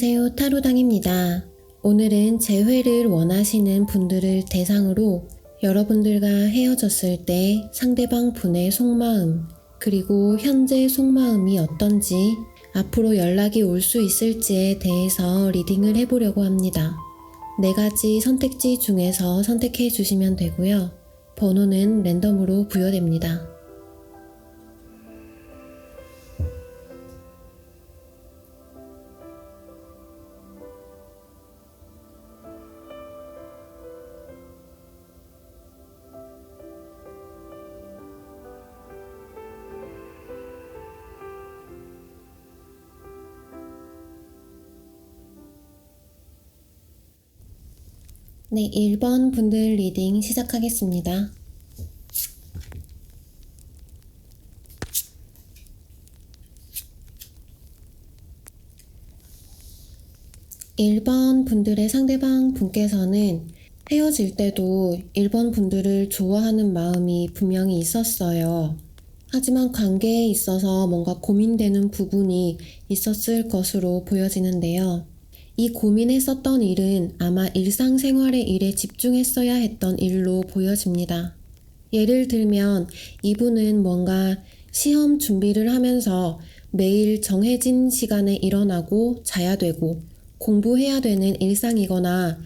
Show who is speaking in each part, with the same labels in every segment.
Speaker 1: 안녕하세요. 타로당입니다. 오늘은 재회를 원하시는 분들을 대상으로 여러분들과 헤어졌을 때 상대방 분의 속마음, 그리고 현재 속마음이 어떤지, 앞으로 연락이 올 수 있을지에 대해서 리딩을 해보려고 합니다. 네 가지 선택지 중에서 선택해 주시면 되고요. 번호는 랜덤으로 부여됩니다. 네, 1번 분들 리딩 시작하겠습니다. 일번 분들의 상대방 분께서는 헤어질 때도 1번 분들을 좋아하는 마음이 분명히 있었어요. 하지만 관계에 있어서 뭔가 고민되는 부분이 있었을 것으로 보여지는데요. 이 고민했었던 일은 아마 일상생활의 일에 집중했어야 했던 일로 보여집니다. 예를 들면 이분은 뭔가 시험 준비를 하면서 매일 정해진 시간에 일어나고 자야 되고 공부해야 되는 일상이거나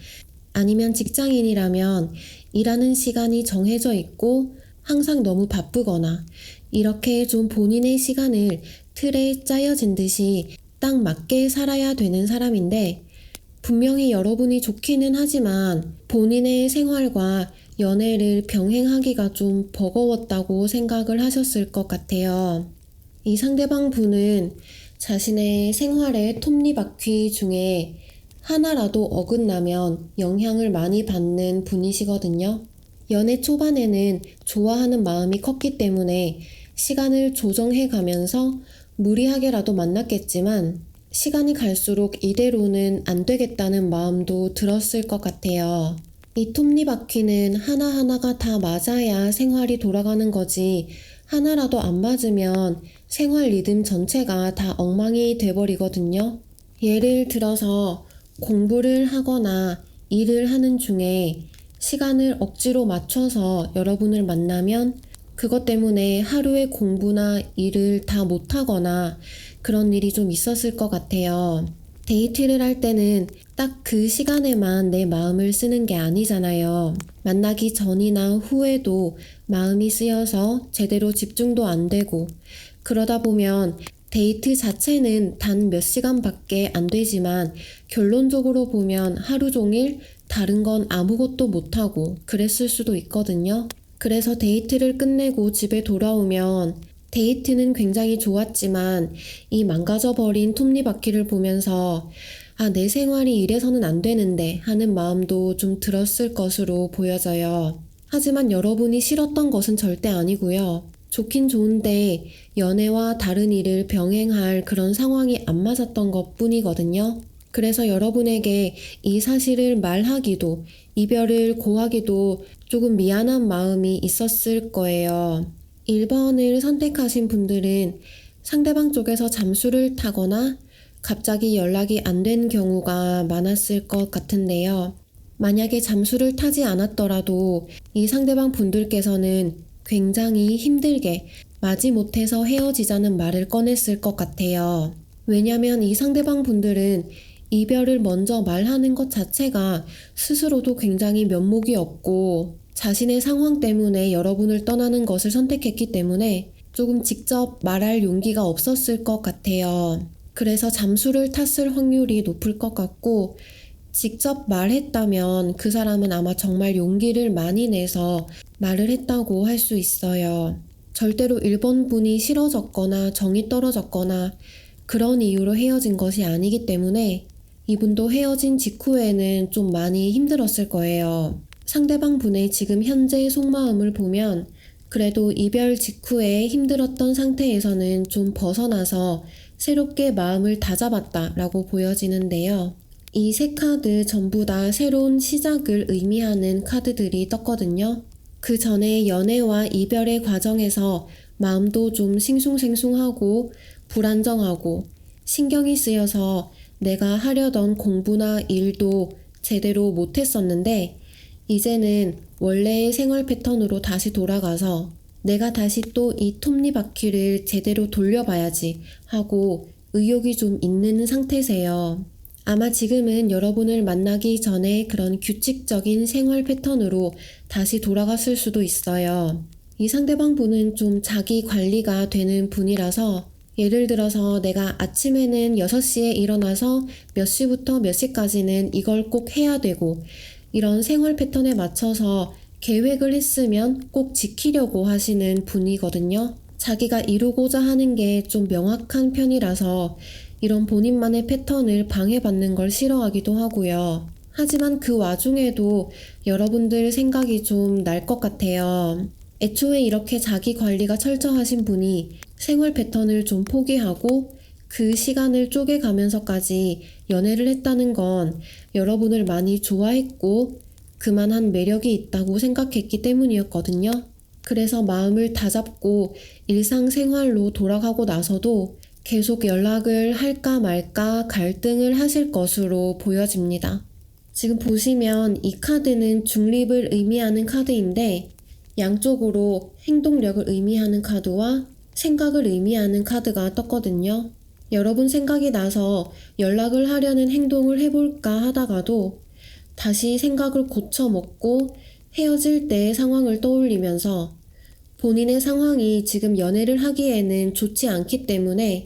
Speaker 1: 아니면 직장인이라면 일하는 시간이 정해져 있고 항상 너무 바쁘거나 이렇게 좀 본인의 시간을 틀에 짜여진 듯이 딱 맞게 살아야 되는 사람인데 분명히 여러분이 좋기는 하지만 본인의 생활과 연애를 병행하기가 좀 버거웠다고 생각을 하셨을 것 같아요. 이 상대방 분은 자신의 생활의 톱니바퀴 중에 하나라도 어긋나면 영향을 많이 받는 분이시거든요. 연애 초반에는 좋아하는 마음이 컸기 때문에 시간을 조정해 가면서 무리하게라도 만났겠지만 시간이 갈수록 이대로는 안 되겠다는 마음도 들었을 것 같아요. 이 톱니바퀴는 하나하나가 다 맞아야 생활이 돌아가는 거지 하나라도 안 맞으면 생활 리듬 전체가 다 엉망이 돼버리거든요. 예를 들어서 공부를 하거나 일을 하는 중에 시간을 억지로 맞춰서 여러분을 만나면 그것 때문에 하루의 공부나 일을 다 못하거나 그런 일이 좀 있었을 것 같아요. 데이트를 할 때는 딱 그 시간에만 내 마음을 쓰는 게 아니잖아요. 만나기 전이나 후에도 마음이 쓰여서 제대로 집중도 안 되고 그러다 보면 데이트 자체는 단 몇 시간밖에 안 되지만 결론적으로 보면 하루 종일 다른 건 아무것도 못하고 그랬을 수도 있거든요. 그래서 데이트를 끝내고 집에 돌아오면 데이트는 굉장히 좋았지만 이 망가져버린 톱니바퀴를 보면서 아, 내 생활이 이래서는 안 되는데 하는 마음도 좀 들었을 것으로 보여져요. 하지만 여러분이 싫었던 것은 절대 아니고요. 좋긴 좋은데 연애와 다른 일을 병행할 그런 상황이 안 맞았던 것 뿐이거든요. 그래서 여러분에게 이 사실을 말하기도 이별을 고하기도 조금 미안한 마음이 있었을 거예요. 1번을 선택하신 분들은 상대방 쪽에서 잠수를 타거나 갑자기 연락이 안 된 경우가 많았을 것 같은데요. 만약에 잠수를 타지 않았더라도 이 상대방 분들께서는 굉장히 힘들게 마지 못해서 헤어지자는 말을 꺼냈을 것 같아요. 왜냐면 이 상대방 분들은 이별을 먼저 말하는 것 자체가 스스로도 굉장히 면목이 없고 자신의 상황 때문에 여러분을 떠나는 것을 선택했기 때문에 조금 직접 말할 용기가 없었을 것 같아요. 그래서 잠수를 탔을 확률이 높을 것 같고, 직접 말했다면 그 사람은 아마 정말 용기를 많이 내서 말을 했다고 할 수 있어요. 절대로 1번 분이 싫어졌거나 정이 떨어졌거나 그런 이유로 헤어진 것이 아니기 때문에 이분도 헤어진 직후에는 좀 많이 힘들었을 거예요. 상대방 분의 지금 현재의 속마음을 보면 그래도 이별 직후에 힘들었던 상태에서는 좀 벗어나서 새롭게 마음을 다잡았다 라고 보여지는데요. 이 세 카드 전부 다 새로운 시작을 의미하는 카드들이 떴거든요. 그 전에 연애와 이별의 과정에서 마음도 좀 싱숭생숭하고 불안정하고 신경이 쓰여서 내가 하려던 공부나 일도 제대로 못했었는데, 이제는 원래의 생활 패턴으로 다시 돌아가서 내가 다시 또 이 톱니바퀴를 제대로 돌려봐야지 하고 의욕이 좀 있는 상태세요. 아마 지금은 여러분을 만나기 전에 그런 규칙적인 생활 패턴으로 다시 돌아갔을 수도 있어요. 이 상대방 분은 좀 자기 관리가 되는 분이라서 예를 들어서 내가 아침에는 6시에 일어나서 몇 시부터 몇 시까지는 이걸 꼭 해야 되고 이런 생활 패턴에 맞춰서 계획을 했으면 꼭 지키려고 하시는 분이거든요. 자기가 이루고자 하는 게 좀 명확한 편이라서 이런 본인만의 패턴을 방해받는 걸 싫어하기도 하고요. 하지만 그 와중에도 여러분들 생각이 좀 날 것 같아요. 애초에 이렇게 자기 관리가 철저하신 분이 생활 패턴을 좀 포기하고 그 시간을 쪼개가면서까지 연애를 했다는 건 여러분을 많이 좋아했고 그만한 매력이 있다고 생각했기 때문이었거든요. 그래서 마음을 다잡고 일상생활로 돌아가고 나서도 계속 연락을 할까 말까 갈등을 하실 것으로 보여집니다. 지금 보시면 이 카드는 중립을 의미하는 카드인데 양쪽으로 행동력을 의미하는 카드와 생각을 의미하는 카드가 떴거든요. 여러분 생각이 나서 연락을 하려는 행동을 해볼까 하다가도 다시 생각을 고쳐먹고 헤어질 때의 상황을 떠올리면서 본인의 상황이 지금 연애를 하기에는 좋지 않기 때문에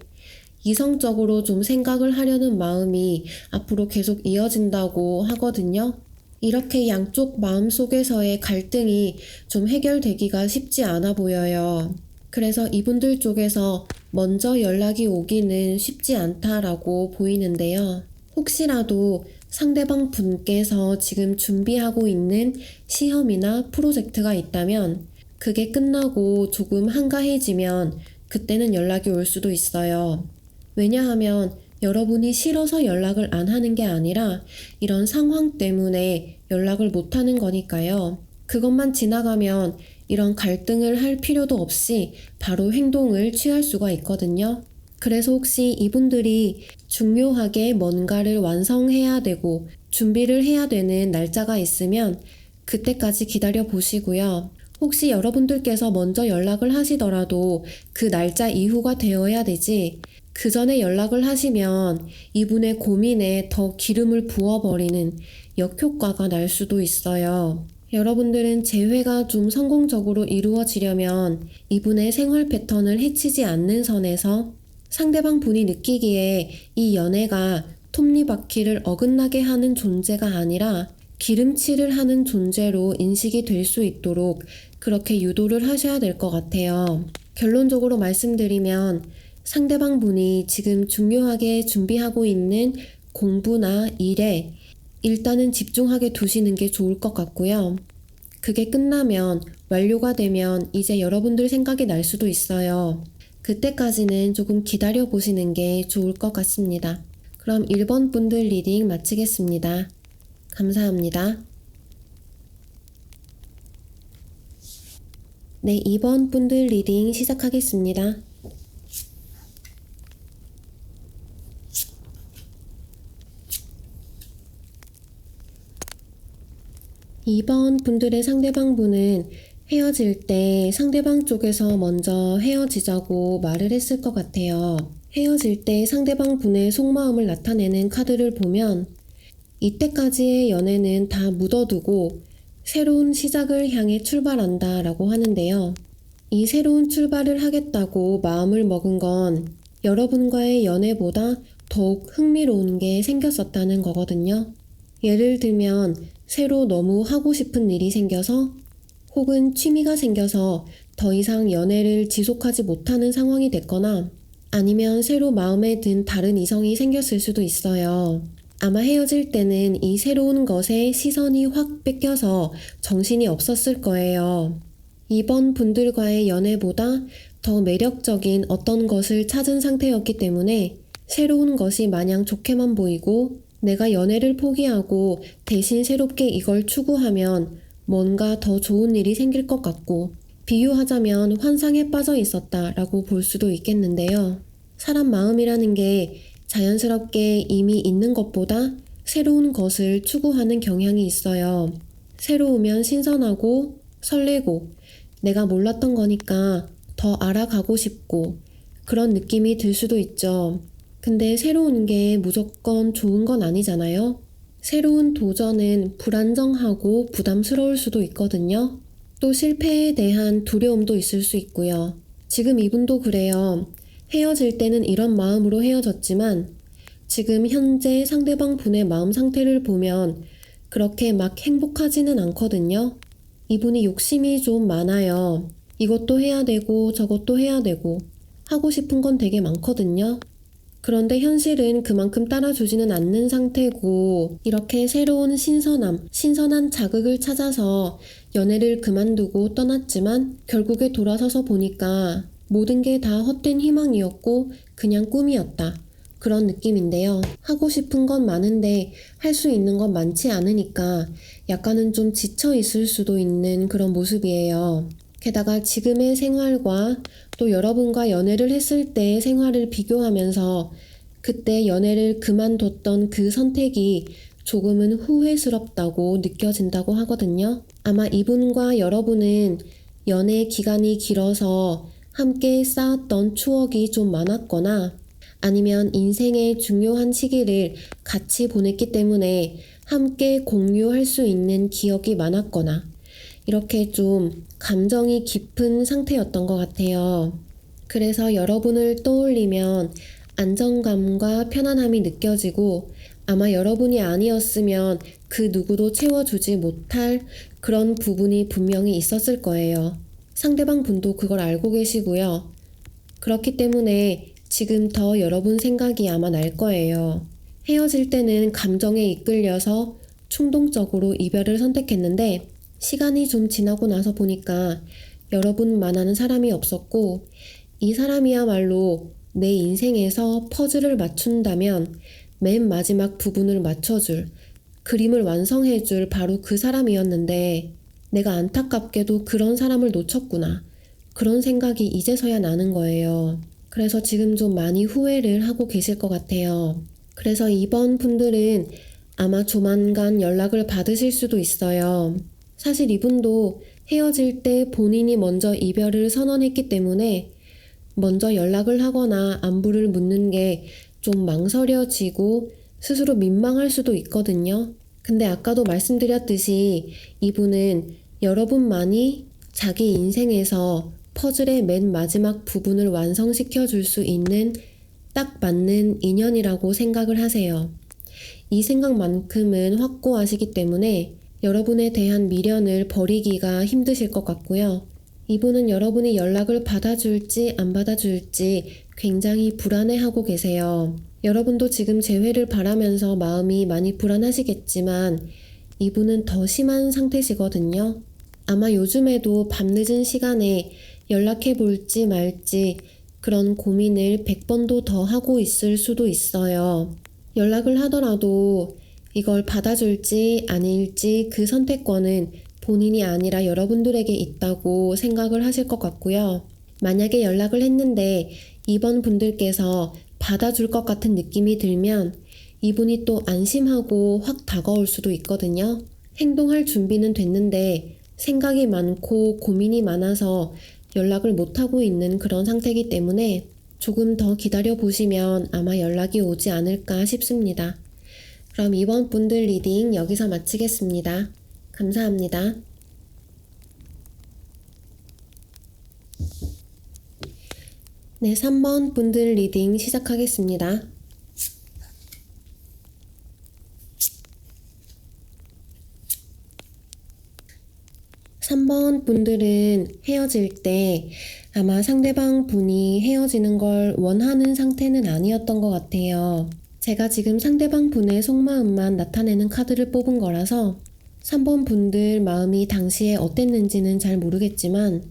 Speaker 1: 이성적으로 좀 생각을 하려는 마음이 앞으로 계속 이어진다고 하거든요. 이렇게 양쪽 마음 속에서의 갈등이 좀 해결되기가 쉽지 않아 보여요. 그래서 이분들 쪽에서 먼저 연락이 오기는 쉽지 않다라고 보이는데요. 혹시라도 상대방 분께서 지금 준비하고 있는 시험이나 프로젝트가 있다면 그게 끝나고 조금 한가해지면 그때는 연락이 올 수도 있어요. 왜냐하면 여러분이 싫어서 연락을 안 하는 게 아니라 이런 상황 때문에 연락을 못 하는 거니까요. 그것만 지나가면 이런 갈등을 할 필요도 없이 바로 행동을 취할 수가 있거든요. 그래서 혹시 이분들이 중요하게 뭔가를 완성해야 되고 준비를 해야 되는 날짜가 있으면 그때까지 기다려 보시고요. 혹시 여러분들께서 먼저 연락을 하시더라도 그 날짜 이후가 되어야 되지 그 전에 연락을 하시면 이분의 고민에 더 기름을 부어버리는 역효과가 날 수도 있어요. 여러분들은 재회가 좀 성공적으로 이루어지려면 이분의 생활 패턴을 해치지 않는 선에서 상대방 분이 느끼기에 이 연애가 톱니바퀴를 어긋나게 하는 존재가 아니라 기름칠을 하는 존재로 인식이 될 수 있도록 그렇게 유도를 하셔야 될 것 같아요. 결론적으로 말씀드리면 상대방 분이 지금 중요하게 준비하고 있는 공부나 일에 일단은 집중하게 두시는 게 좋을 것 같고요. 그게 끝나면 완료가 되면 이제 여러분들 생각이 날 수도 있어요. 그때까지는 조금 기다려 보시는 게 좋을 것 같습니다. 그럼 1번 분들 리딩 마치겠습니다. 감사합니다. 네, 2번 분들 리딩 시작하겠습니다. 2번 분들의 상대방 분은 헤어질 때 상대방 쪽에서 먼저 헤어지자고 말을 했을 것 같아요. 헤어질 때 상대방 분의 속마음을 나타내는 카드를 보면 이때까지의 연애는 다 묻어두고 새로운 시작을 향해 출발한다 라고 하는데요. 이 새로운 출발을 하겠다고 마음을 먹은 건 여러분과의 연애보다 더욱 흥미로운 게 생겼었다는 거거든요. 예를 들면 새로 너무 하고 싶은 일이 생겨서 혹은 취미가 생겨서 더 이상 연애를 지속하지 못하는 상황이 됐거나 아니면 새로 마음에 든 다른 이성이 생겼을 수도 있어요. 아마 헤어질 때는 이 새로운 것에 시선이 확 뺏겨서 정신이 없었을 거예요. 이번 분들과의 연애보다 더 매력적인 어떤 것을 찾은 상태였기 때문에 새로운 것이 마냥 좋게만 보이고 내가 연애를 포기하고 대신 새롭게 이걸 추구하면 뭔가 더 좋은 일이 생길 것 같고 비유하자면 환상에 빠져 있었다라고 볼 수도 있겠는데요. 사람 마음이라는 게 자연스럽게 이미 있는 것보다 새로운 것을 추구하는 경향이 있어요. 새로우면 신선하고 설레고 내가 몰랐던 거니까 더 알아가고 싶고 그런 느낌이 들 수도 있죠. 근데 새로운 게 무조건 좋은 건 아니잖아요. 새로운 도전은 불안정하고 부담스러울 수도 있거든요. 또 실패에 대한 두려움도 있을 수 있고요. 지금 이분도 그래요. 헤어질 때는 이런 마음으로 헤어졌지만 지금 현재 상대방 분의 마음 상태를 보면 그렇게 막 행복하지는 않거든요. 이분이 욕심이 좀 많아요. 이것도 해야 되고 저것도 해야 되고 하고 싶은 건 되게 많거든요. 그런데 현실은 그만큼 따라주지는 않는 상태고 이렇게 새로운 신선함, 신선한 자극을 찾아서 연애를 그만두고 떠났지만 결국에 돌아서서 보니까 모든 게 다 헛된 희망이었고 그냥 꿈이었다. 그런 느낌인데요. 하고 싶은 건 많은데 할 수 있는 건 많지 않으니까 약간은 좀 지쳐 있을 수도 있는 그런 모습이에요. 게다가 지금의 생활과 또 여러분과 연애를 했을 때의 생활을 비교하면서 그때 연애를 그만뒀던 그 선택이 조금은 후회스럽다고 느껴진다고 하거든요. 아마 이분과 여러분은 연애 기간이 길어서 함께 쌓았던 추억이 좀 많았거나 아니면 인생의 중요한 시기를 같이 보냈기 때문에 함께 공유할 수 있는 기억이 많았거나 이렇게 좀 감정이 깊은 상태였던 것 같아요. 그래서 여러분을 떠올리면 안정감과 편안함이 느껴지고 아마 여러분이 아니었으면 그 누구도 채워주지 못할 그런 부분이 분명히 있었을 거예요. 상대방 분도 그걸 알고 계시고요. 그렇기 때문에 지금 더 여러분 생각이 아마 날 거예요. 헤어질 때는 감정에 이끌려서 충동적으로 이별을 선택했는데 시간이 좀 지나고 나서 보니까 여러분만 하는 사람이 없었고 이 사람이야말로 내 인생에서 퍼즐을 맞춘다면 맨 마지막 부분을 맞춰줄 그림을 완성해줄 바로 그 사람이었는데 내가 안타깝게도 그런 사람을 놓쳤구나. 그런 생각이 이제서야 나는 거예요. 그래서 지금 좀 많이 후회를 하고 계실 것 같아요. 그래서 이번 분들은 아마 조만간 연락을 받으실 수도 있어요. 사실 이분도 헤어질 때 본인이 먼저 이별을 선언했기 때문에 먼저 연락을 하거나 안부를 묻는 게 좀 망설여지고 스스로 민망할 수도 있거든요. 근데 아까도 말씀드렸듯이 이분은 여러분만이 자기 인생에서 퍼즐의 맨 마지막 부분을 완성시켜 줄 수 있는 딱 맞는 인연이라고 생각을 하세요. 이 생각만큼은 확고하시기 때문에 여러분에 대한 미련을 버리기가 힘드실 것 같고요. 이분은 여러분이 연락을 받아줄지 안 받아줄지 굉장히 불안해하고 계세요. 여러분도 지금 재회를 바라면서 마음이 많이 불안하시겠지만 이분은 더 심한 상태시거든요. 아마 요즘에도 밤늦은 시간에 연락해 볼지 말지 그런 고민을 100번도 더 하고 있을 수도 있어요. 연락을 하더라도 이걸 받아줄지 아닐지 그 선택권은 본인이 아니라 여러분들에게 있다고 생각을 하실 것 같고요. 만약에 연락을 했는데 이번 분들께서 받아줄 것 같은 느낌이 들면 이분이 또 안심하고 확 다가올 수도 있거든요. 행동할 준비는 됐는데 생각이 많고 고민이 많아서 연락을 못하고 있는 그런 상태이기 때문에 조금 더 기다려 보시면 아마 연락이 오지 않을까 싶습니다. 그럼 이번 분들 리딩 여기서 마치겠습니다. 감사합니다. 네, 3번 분들 리딩 시작하겠습니다. 3번 분들은 헤어질 때 아마 상대방 분이 헤어지는 걸 원하는 상태는 아니었던 것 같아요. 제가 지금 상대방 분의 속마음만 나타내는 카드를 뽑은 거라서 3번 분들 마음이 당시에 어땠는지는 잘 모르겠지만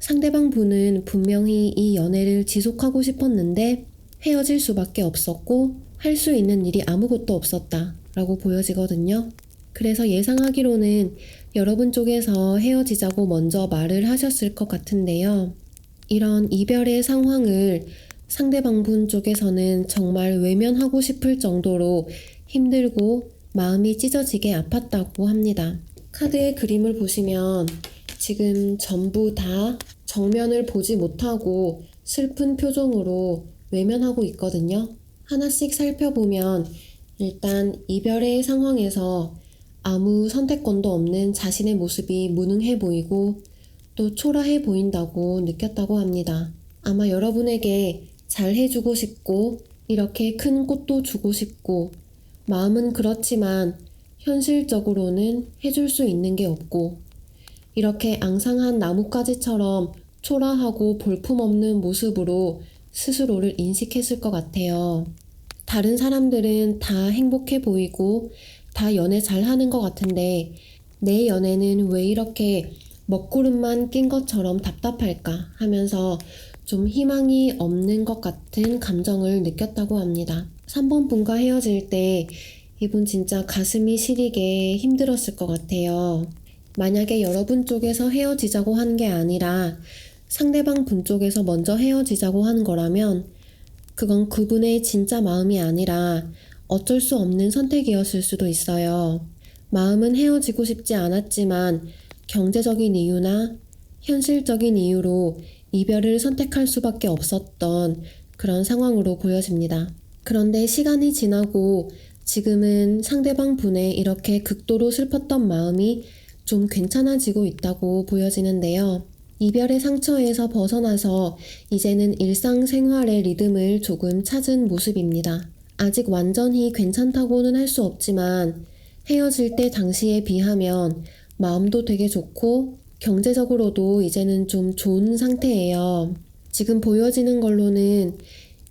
Speaker 1: 상대방 분은 분명히 이 연애를 지속하고 싶었는데 헤어질 수밖에 없었고 할 수 있는 일이 아무것도 없었다 라고 보여지거든요. 그래서 예상하기로는 여러분 쪽에서 헤어지자고 먼저 말을 하셨을 것 같은데요. 이런 이별의 상황을 상대방분 쪽에서는 정말 외면하고 싶을 정도로 힘들고 마음이 찢어지게 아팠다고 합니다. 카드의 그림을 보시면 지금 전부 다 정면을 보지 못하고 슬픈 표정으로 외면하고 있거든요. 하나씩 살펴보면 일단 이별의 상황에서 아무 선택권도 없는 자신의 모습이 무능해 보이고 또 초라해 보인다고 느꼈다고 합니다. 아마 여러분에게 잘 해주고 싶고 이렇게 큰 꽃도 주고 싶고 마음은 그렇지만 현실적으로는 해줄 수 있는 게 없고 이렇게 앙상한 나뭇가지처럼 초라하고 볼품없는 모습으로 스스로를 인식했을 것 같아요. 다른 사람들은 다 행복해 보이고 다 연애 잘 하는 것 같은데 내 연애는 왜 이렇게 먹구름만 낀 것처럼 답답할까 하면서 좀 희망이 없는 것 같은 감정을 느꼈다고 합니다. 3번 분과 헤어질 때 이분 진짜 가슴이 시리게 힘들었을 것 같아요. 만약에 여러분 쪽에서 헤어지자고 한 게 아니라 상대방 분 쪽에서 먼저 헤어지자고 하는 거라면 그건 그분의 진짜 마음이 아니라 어쩔 수 없는 선택이었을 수도 있어요. 마음은 헤어지고 싶지 않았지만 경제적인 이유나 현실적인 이유로 이별을 선택할 수밖에 없었던 그런 상황으로 보여집니다. 그런데 시간이 지나고 지금은 상대방 분의 이렇게 극도로 슬펐던 마음이 좀 괜찮아지고 있다고 보여지는데요. 이별의 상처에서 벗어나서 이제는 일상생활의 리듬을 조금 찾은 모습입니다. 아직 완전히 괜찮다고는 할 수 없지만 헤어질 때 당시에 비하면 마음도 되게 좋고 경제적으로도 이제는 좀 좋은 상태예요. 지금 보여지는 걸로는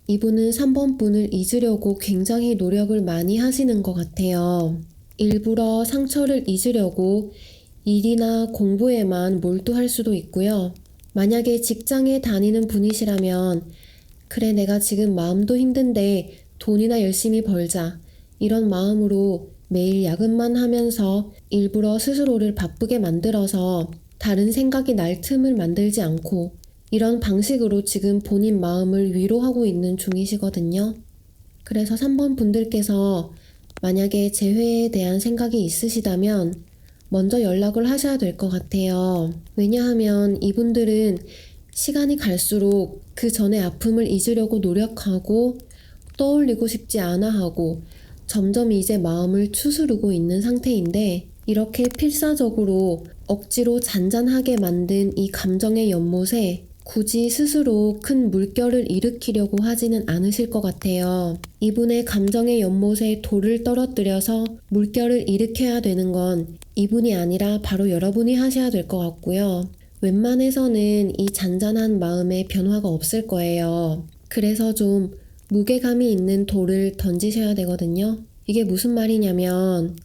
Speaker 1: 이분은 3번 분을 잊으려고 굉장히 노력을 많이 하시는 것 같아요. 일부러 상처를 잊으려고 일이나 공부에만 몰두할 수도 있고요. 만약에 직장에 다니는 분이시라면, 그래, 내가 지금 마음도 힘든데 돈이나 열심히 벌자. 이런 마음으로 매일 야근만 하면서 일부러 스스로를 바쁘게 만들어서 다른 생각이 날 틈을 만들지 않고 이런 방식으로 지금 본인 마음을 위로하고 있는 중이시거든요. 그래서 3번 분들께서 만약에 재회에 대한 생각이 있으시다면 먼저 연락을 하셔야 될 것 같아요. 왜냐하면 이분들은 시간이 갈수록 그 전의 아픔을 잊으려고 노력하고 떠올리고 싶지 않아 하고 점점 이제 마음을 추스르고 있는 상태인데 이렇게 필사적으로 억지로 잔잔하게 만든 이 감정의 연못에 굳이 스스로 큰 물결을 일으키려고 하지는 않으실 것 같아요. 이분의 감정의 연못에 돌을 떨어뜨려서 물결을 일으켜야 되는 건 이분이 아니라 바로 여러분이 하셔야 될 것 같고요. 웬만해서는 이 잔잔한 마음에 변화가 없을 거예요. 그래서 좀 무게감이 있는 돌을 던지셔야 되거든요. 이게 무슨 말이냐면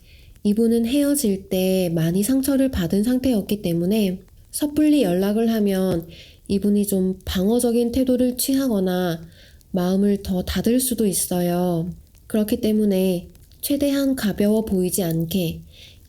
Speaker 1: 이분은 헤어질 때 많이 상처를 받은 상태였기 때문에 섣불리 연락을 하면 이분이 좀 방어적인 태도를 취하거나 마음을 더 닫을 수도 있어요. 그렇기 때문에 최대한 가벼워 보이지 않게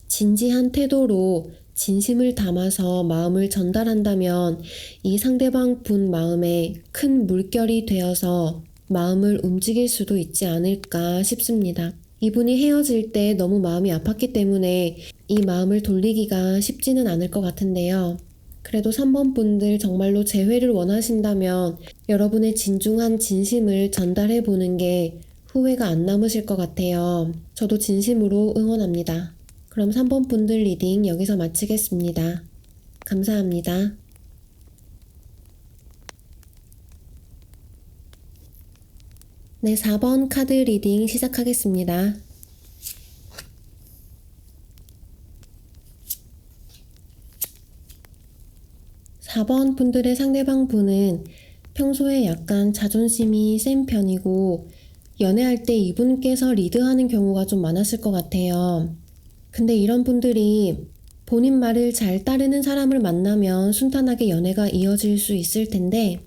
Speaker 1: 진지한 태도로 진심을 담아서 마음을 전달한다면 이 상대방 분 마음에 큰 물결이 되어서 마음을 움직일 수도 있지 않을까 싶습니다. 이분이 헤어질 때 너무 마음이 아팠기 때문에 이 마음을 돌리기가 쉽지는 않을 것 같은데요. 그래도 3번 분들 정말로 재회를 원하신다면 여러분의 진중한 진심을 전달해 보는 게 후회가 안 남으실 것 같아요. 저도 진심으로 응원합니다. 그럼 3번 분들 리딩 여기서 마치겠습니다. 감사합니다. 네, 4번 카드 리딩 시작하겠습니다. 4번 분들의 상대방 분은 평소에 약간 자존심이 센 편이고 연애할 때 이분께서 리드하는 경우가 좀 많았을 것 같아요. 근데 이런 분들이 본인 말을 잘 따르는 사람을 만나면 순탄하게 연애가 이어질 수 있을 텐데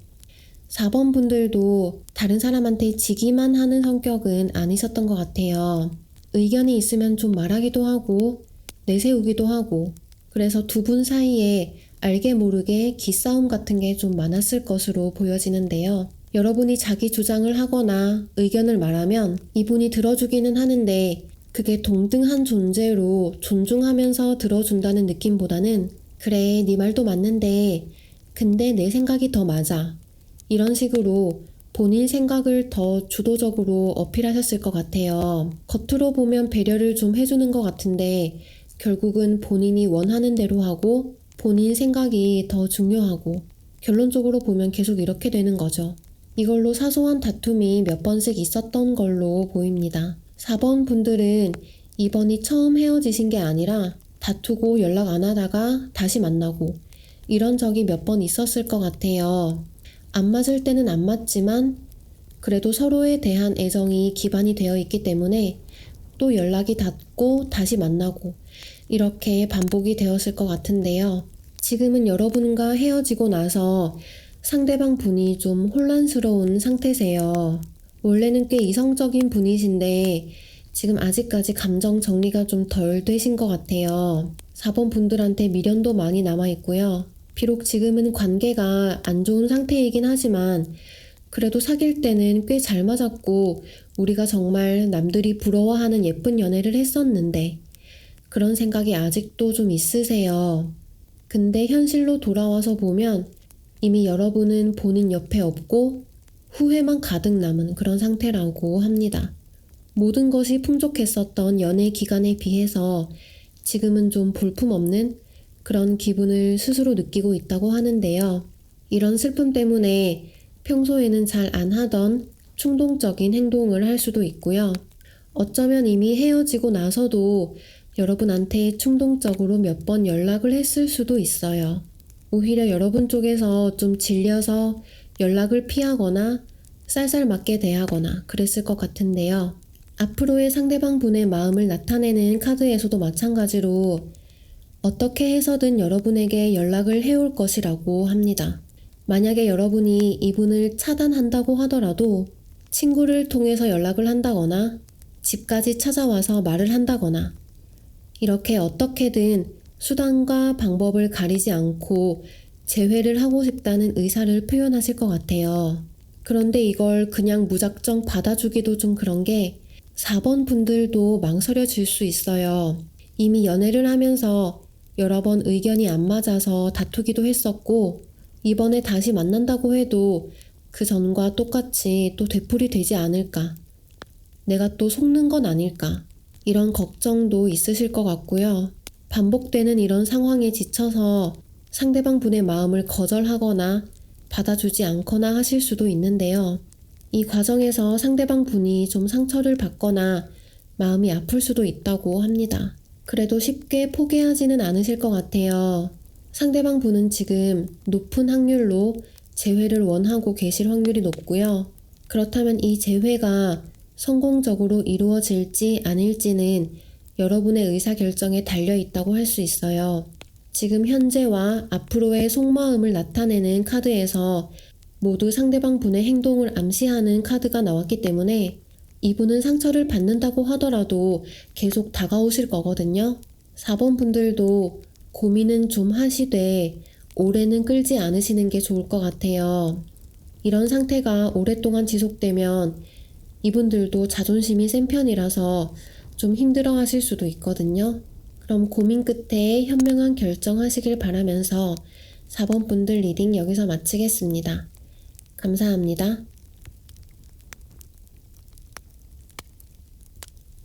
Speaker 1: 4번 분들도 다른 사람한테 지기만 하는 성격은 아니셨던 것 같아요. 의견이 있으면 좀 말하기도 하고 내세우기도 하고 그래서 두 분 사이에 알게 모르게 기싸움 같은 게 좀 많았을 것으로 보여지는데요. 여러분이 자기 주장을 하거나 의견을 말하면 이분이 들어주기는 하는데 그게 동등한 존재로 존중하면서 들어준다는 느낌보다는 그래, 네 말도 맞는데 근데 내 생각이 더 맞아. 이런 식으로 본인 생각을 더 주도적으로 어필하셨을 것 같아요. 겉으로 보면 배려를 좀 해주는 것 같은데 결국은 본인이 원하는 대로 하고 본인 생각이 더 중요하고 결론적으로 보면 계속 이렇게 되는 거죠. 이걸로 사소한 다툼이 몇 번씩 있었던 걸로 보입니다. 4번 분들은 이번이 처음 헤어지신 게 아니라 다투고 연락 안 하다가 다시 만나고 이런 적이 몇 번 있었을 것 같아요. 안 맞을 때는 안 맞지만 그래도 서로에 대한 애정이 기반이 되어 있기 때문에 또 연락이 닿고 다시 만나고 이렇게 반복이 되었을 것 같은데요. 지금은 여러분과 헤어지고 나서 상대방 분이 좀 혼란스러운 상태세요. 원래는 꽤 이성적인 분이신데 지금 아직까지 감정 정리가 좀 덜 되신 것 같아요. 4번 분들한테 미련도 많이 남아 있고요. 비록 지금은 관계가 안 좋은 상태이긴 하지만 그래도 사귈 때는 꽤 잘 맞았고 우리가 정말 남들이 부러워하는 예쁜 연애를 했었는데 그런 생각이 아직도 좀 있으세요. 근데 현실로 돌아와서 보면 이미 여러분은 본인 옆에 없고 후회만 가득 남은 그런 상태라고 합니다. 모든 것이 풍족했었던 연애 기간에 비해서 지금은 좀 볼품없는 그런 기분을 스스로 느끼고 있다고 하는데요. 이런 슬픔 때문에 평소에는 잘 안 하던 충동적인 행동을 할 수도 있고요. 어쩌면 이미 헤어지고 나서도 여러분한테 충동적으로 몇 번 연락을 했을 수도 있어요. 오히려 여러분 쪽에서 좀 질려서 연락을 피하거나 쌀쌀 맞게 대하거나 그랬을 것 같은데요. 앞으로의 상대방 분의 마음을 나타내는 카드에서도 마찬가지로 어떻게 해서든 여러분에게 연락을 해올 것이라고 합니다. 만약에 여러분이 이분을 차단한다고 하더라도 친구를 통해서 연락을 한다거나 집까지 찾아와서 말을 한다거나 이렇게 어떻게든 수단과 방법을 가리지 않고 재회를 하고 싶다는 의사를 표현하실 것 같아요. 그런데 이걸 그냥 무작정 받아주기도 좀 그런 게 4번 분들도 망설여질 수 있어요. 이미 연애를 하면서 여러 번 의견이 안 맞아서 다투기도 했었고, 이번에 다시 만난다고 해도 그 전과 똑같이 또 되풀이 되지 않을까. 내가 또 속는 건 아닐까. 이런 걱정도 있으실 것 같고요. 반복되는 이런 상황에 지쳐서 상대방 분의 마음을 거절하거나 받아주지 않거나 하실 수도 있는데요. 이 과정에서 상대방 분이 좀 상처를 받거나 마음이 아플 수도 있다고 합니다. 그래도 쉽게 포기하지는 않으실 것 같아요. 상대방 분은 지금 높은 확률로 재회를 원하고 계실 확률이 높고요. 그렇다면 이 재회가 성공적으로 이루어질지 아닐지는 여러분의 의사결정에 달려 있다고 할 수 있어요. 지금 현재와 앞으로의 속마음을 나타내는 카드에서 모두 상대방 분의 행동을 암시하는 카드가 나왔기 때문에 이분은 상처를 받는다고 하더라도 계속 다가오실 거거든요. 4번 분들도 고민은 좀 하시되 오래는 끌지 않으시는 게 좋을 것 같아요. 이런 상태가 오랫동안 지속되면 이분들도 자존심이 센 편이라서 좀 힘들어 하실 수도 있거든요. 그럼 고민 끝에 현명한 결정하시길 바라면서 4번 분들 리딩 여기서 마치겠습니다. 감사합니다.